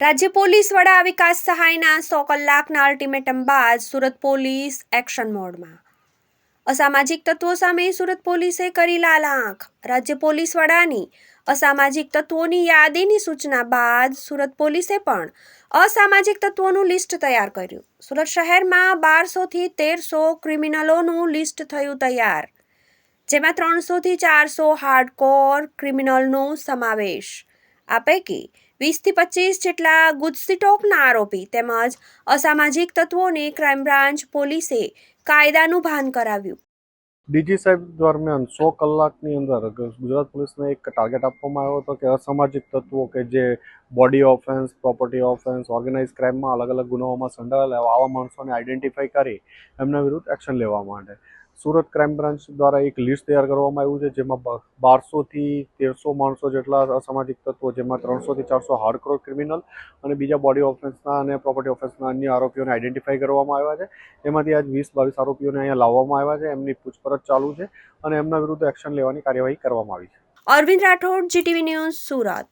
રાજ્ય પોલીસ વડા વિકાસ સહાયના સો કલાકના અલ્ટિમેટમ બાદ સુરત પોલીસ એક્શન મોડમાં. અસામાજિક તત્વો સામે સુરત પોલીસે કરી લાલ આંખ. રાજ્ય પોલીસ વડાની અસામાજિક તત્વોની યાદીની સૂચના બાદ સુરત પોલીસે પણ અસામાજિક તત્વોનું લિસ્ટ તૈયાર કર્યું. સુરત શહેરમાં બારસોથી તેરસો ક્રિમિનલોનું લિસ્ટ થયું તૈયાર, જેમાં ત્રણસોથી ચારસો હાર્ડકોર ક્રિમિનલનો સમાવેશ. આ પૈકી વીસથી પચીસ જેટલા ગુજસી ટોકના આરોપી તેમજ અસામાજિક તત્વોને ક્રાઇમ બ્રાન્ચ પોલીસે કાયદાનું ભાન કરાવ્યું. ડીજી સાહેબ દરમિયાન સો કલાકની અંદર ગુજરાત પોલીસને એક ટાર્ગેટ આપવામાં આવ્યો હતો કે અસામાજિક તત્વો કે જે body offence, property offence, organise ક્રાઇમમાં અલગ અલગ ગુનાઓમાં સંડોવાયેલા આવા માણસોને આઈડેન્ટિફાઈ કરી એમના વિરુદ્ધ એક્શન લેવા માટે. સુરત ક્રાઇમ બ્રાન્ચ દ્વારા એક લિસ્ટ તૈયાર કરવામાં આવ્યું છે, જેમાં બારસોથી તેરસો માણસો જેટલા અસામાજિક તત્વો, જેમાં ત્રણસોથી ચારસો હાર્ડકોર ક્રિમિનલ અને બીજા બોડી ઓફેન્સના અને પ્રોપર્ટી ઓફેન્સના અન્ય આરોપીઓને આઈડેન્ટિફાઈ કરવામાં આવ્યા છે. એમાંથી આજ વીસ, બાવીસ આરોપીઓને અહીંયા લાવવામાં આવ્યા છે. એમની પૂછપરછ ચાલુ છે અને એમના વિરુદ્ધ એક્શન લેવાની કાર્યવાહી કરવામાં આવી છે. Arvind Rathod GTV news Surat.